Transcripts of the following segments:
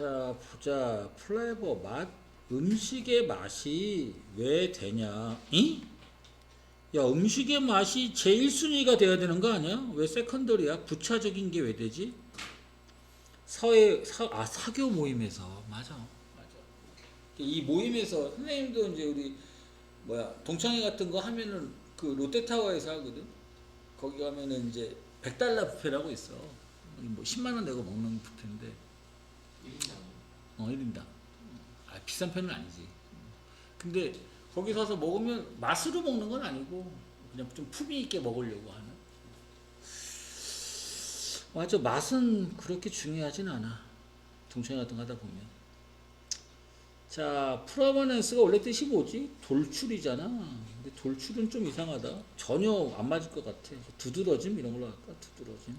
자 보자 플레버 맛 음식의 맛이 왜 되냐? 이? 야 음식의 맛이 제일 순위가 돼야 되는 거 아니야? 왜 세컨더리야? 부차적인 게 왜 되지? 사회 사, 아 사교 모임에서 맞아 맞아 이 모임에서 선생님도 이제 우리 뭐야 동창회 같은 거 하면은 그 롯데타워에서 하거든 거기 가면은 이제 100달러 뷔페라고 있어 뭐 10만 원 내고 먹는 뷔페인데 1인당 어 1인당 아 비싼 편은 아니지. 근데 거기 가서 먹으면 맛으로 먹는 건 아니고 그냥 좀 품위 있게 먹으려고 하는. 맞아 맛은 그렇게 중요하진 않아. 동창회 같은 거 하다 보면. 자 프라바넨스가 원래 뜻이 뭐지? 돌출이잖아. 근데 돌출은 좀 이상하다. 전혀 안 맞을 것 같아. 두드러짐? 이런 걸로 할까? 두드러짐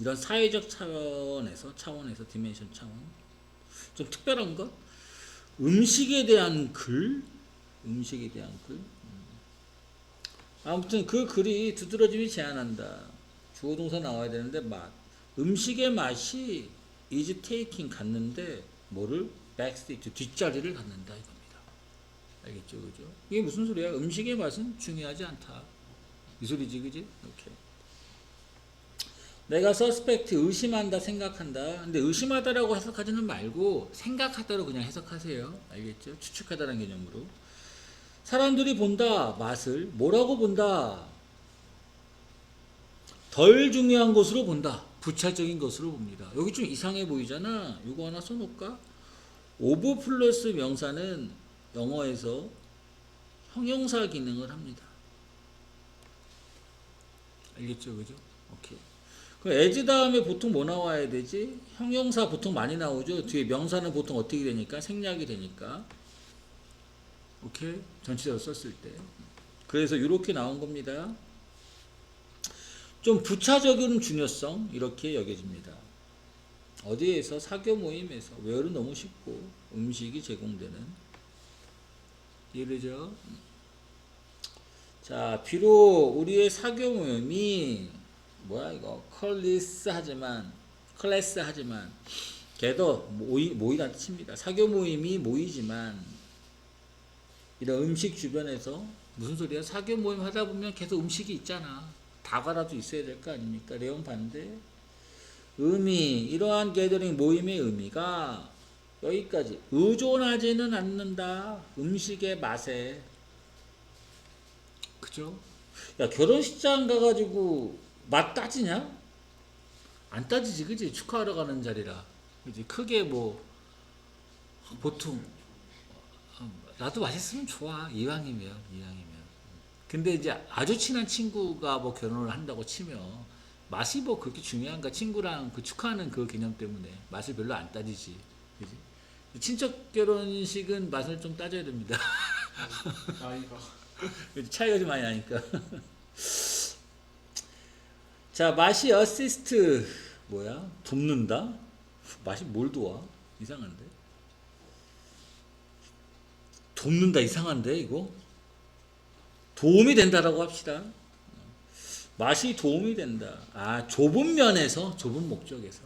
이런 사회적 차원에서 차원에서 디멘션 차원. 좀 특별한 것 음식에 대한 글? 음식에 대한 글? 음. 아무튼 그 글이 두드러짐이 제한한다. 주어 동사 나와야 되는데 맛. 음식의 맛이 is taking 갔는데 뭐를? backseat 뒷자리를 갖는다 이겁니다. 알겠죠? 그죠? 이게 무슨 소리야? 음식의 맛은 중요하지 않다. 이 소리지 그지? 오케이 내가 서스펙트 의심한다 생각한다. 근데 의심하다라고 해석하지는 말고 생각하다로 그냥 해석하세요. 알겠죠? 추측하다라는 개념으로. 사람들이 본다 맛을. 뭐라고 본다? 덜 중요한 것으로 본다. 부차적인 것으로 봅니다. 여기 좀 이상해 보이잖아. 이거 하나 써놓을까? 오브 플러스 명사는 영어에서 형용사 기능을 합니다. 알겠죠? 그죠? 오케이 그 as 다음에 보통 뭐 나와야 되지? 형용사 보통 많이 나오죠. 뒤에 명사는 보통 어떻게 되니까 생략이 되니까. 오케이 전치사로 썼을 때. 그래서 이렇게 나온 겁니다. 좀 부차적인 중요성 이렇게 여겨집니다. 어디에서 사교 모임에서 외어는 너무 쉽고 음식이 제공되는 이해되죠? 자 비록 우리의 사교 모임이 뭐야 이거 클래스 하지만 클래스 하지만 걔도 모이 모이란 뜻입니다. 사교 모임이 모이지만 이런 음식 주변에서 무슨 소리야? 사교 모임 하다 보면 계속 음식이 있잖아. 다과라도 있어야 될 거 아닙니까? 레온 반대. 의미 이러한 게더링 모임의 의미가 여기까지 의존하지는 않는다. 음식의 맛에 그죠? 야 결혼식장 가가지고 맛 따지냐? 안 따지지, 그지? 축하하러 가는 자리라. 그지? 크게 뭐, 보통, 어, 나도 맛있으면 좋아. 이왕이면, 이왕이면. 근데 이제 아주 친한 친구가 뭐 결혼을 한다고 치면, 맛이 뭐 그렇게 중요한가? 친구랑 그 축하하는 그 개념 때문에 맛을 별로 안 따지지. 그지? 친척 결혼식은 맛을 좀 따져야 됩니다. 나이가 차이가 좀 많이 나니까. 자, 맛이 어시스트 뭐야? 돕는다? 맛이 뭘 도와? 이상한데? 돕는다 이상한데 이거? 도움이 된다라고 합시다. 맛이 도움이 된다. 아, 좁은 면에서 좁은 목적에서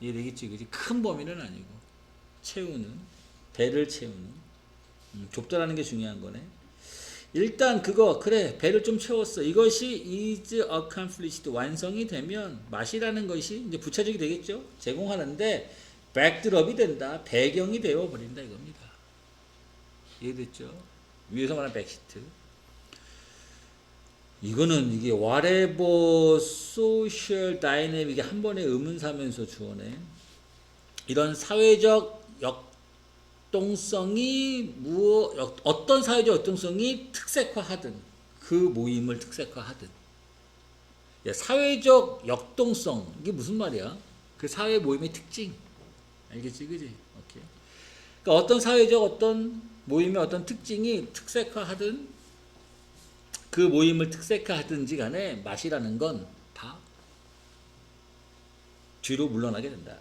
이해되겠지, 그지? 큰 범위는 아니고 채우는 배를 채우는 음, 좁다라는 게 중요한 거네. 일단 그거 그래 배를 좀 채웠어. 이것이 is accomplished 완성이 되면 맛이라는 것이 이제 부차적이 되겠죠? 제공하는데 백드롭이 된다 배경이 되어 버린다 이겁니다. 이해됐죠? 위에서 말한 백시트 이거는 이게 whatever social dynamic이 한 번에 의문사면서 주어내 이런 사회적 역 역동성이 역- 어떤 사회적 역동성이 특색화하든 그 모임을 특색화하든 야, 사회적 역동성 이게 무슨 말이야? 그 사회 모임의 특징 알겠지, 그지? 오케이. 그러니까 어떤 사회적 어떤 모임의 어떤 특징이 특색화하든 그 모임을 특색화하든지 간에 맛이라는 건 다 뒤로 물러나게 된다.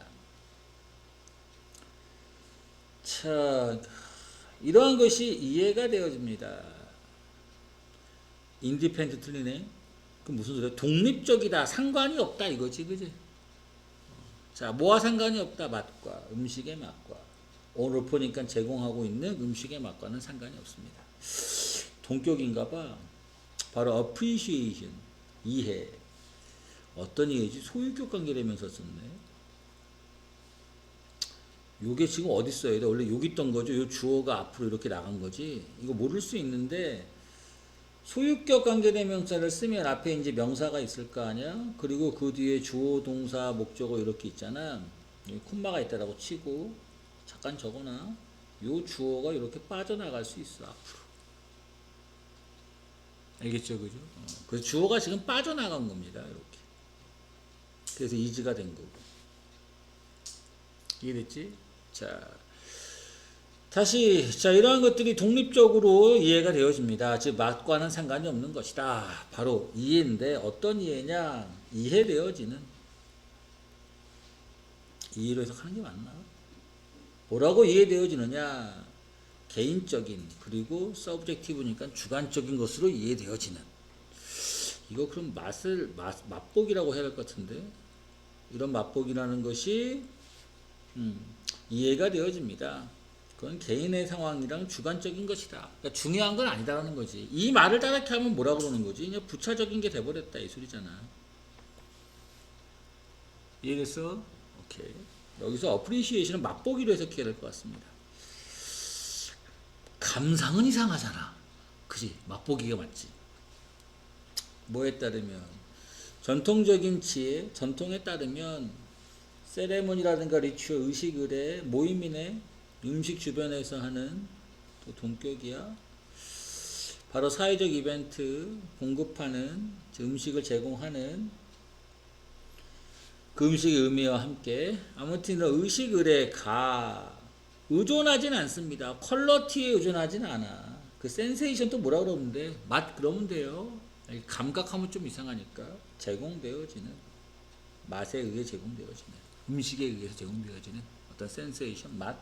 자, 이러한 것이 이해가 되어집니다. 인디펜드 틀리네. 그 무슨 소리야? 독립적이다. 상관이 없다 이거지, 그지? 자, 뭐와 상관이 없다. 맛과 음식의 맛과 오늘 보니까 제공하고 있는 음식의 맛과는 상관이 없습니다. 동격인가 봐. 바로 appreciation 이해. 어떤 이해지? 소유격 관계되면서 썼네. 요게 지금 어디 써야 돼? 원래 여기 있던 거죠. 요 주어가 앞으로 이렇게 나간 거지. 이거 모를 수 있는데 소유격 관계대명사를 쓰면 앞에 이제 명사가 있을 거 아니야? 그리고 그 뒤에 주어, 동사, 목적어 이렇게 있잖아. 여기 콤마가 있다라고 치고 잠깐 적어놔. 요 주어가 이렇게 빠져나갈 수 있어 앞으로. 알겠죠, 그죠? 어, 그래서 주어가 지금 빠져나간 겁니다, 이렇게. 그래서 이즈가 된 거고. 이해됐지? 자, 다시 자 이러한 것들이 독립적으로 이해가 되어집니다. 즉 맛과는 상관이 없는 것이다. 바로 이해인데 어떤 이해냐? 이해되어지는 이해로 해석하는 게 맞나? 뭐라고 이해되어지느냐? 개인적인 그리고 서브젝티브니까 주관적인 것으로 이해되어지는 이거 그럼 맛을 맛, 맛보기라고 해야 할 것 같은데 이런 맛보기라는 것이 음, 이해가 되어집니다. 그건 개인의 상황이랑 주관적인 것이다. 그러니까 중요한 건 아니다라는 거지. 이 말을 따르게 하면 뭐라 그러는 거지? 그냥 부차적인 게 돼버렸다 이 소리잖아. 이해됐어? 오케이. 여기서 어프리시에이션은 맛보기로 해석해야 될 것 같습니다. 감상은 이상하잖아. 그지? 맛보기가 맞지. 뭐에 따르면 전통적인 지혜, 전통에 따르면 세레모니라든가 리추어, 의식 의례, 모임이네 음식 주변에서 하는 또 동격이야. 바로 사회적 이벤트 공급하는 즉 음식을 제공하는 그 음식의 의미와 함께 아무튼 의식 의례 가 의존하진 않습니다. 퀄러티에 의존하진 않아. 그 센세이션 또 뭐라 그러는데 맛 그러면 돼요. 감각하면 좀 이상하니까 제공되어지는 맛에 의해 제공되어지는 음식에 의해서 제공되어지는 어떤 센세이션 맛.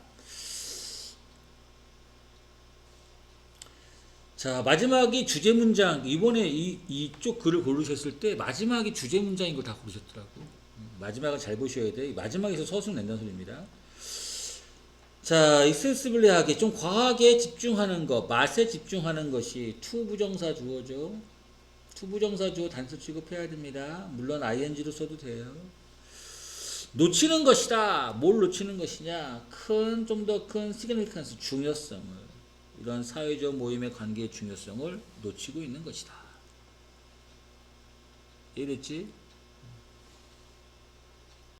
자 마지막이 주제 문장 이번에 이 이쪽 글을 고르셨을 때 마지막이 주제 문장인 걸 다 고르셨더라고. 음, 마지막을 잘 보셔야 돼. 마지막에서 서술 낸다는 소리입니다. 자, 익세스블리하게 좀 과하게 집중하는 것, 맛에 집중하는 것이 투부정사 주어죠. 투부정사 주어 단수 취급해야 됩니다. 물론 ing로 써도 돼요. 놓치는 것이다. 뭘 놓치는 것이냐? 큰, 좀 더 큰 시그니피칸스, 중요성을, 이런 사회적 모임의 관계의 중요성을 놓치고 있는 것이다. 이해됐지?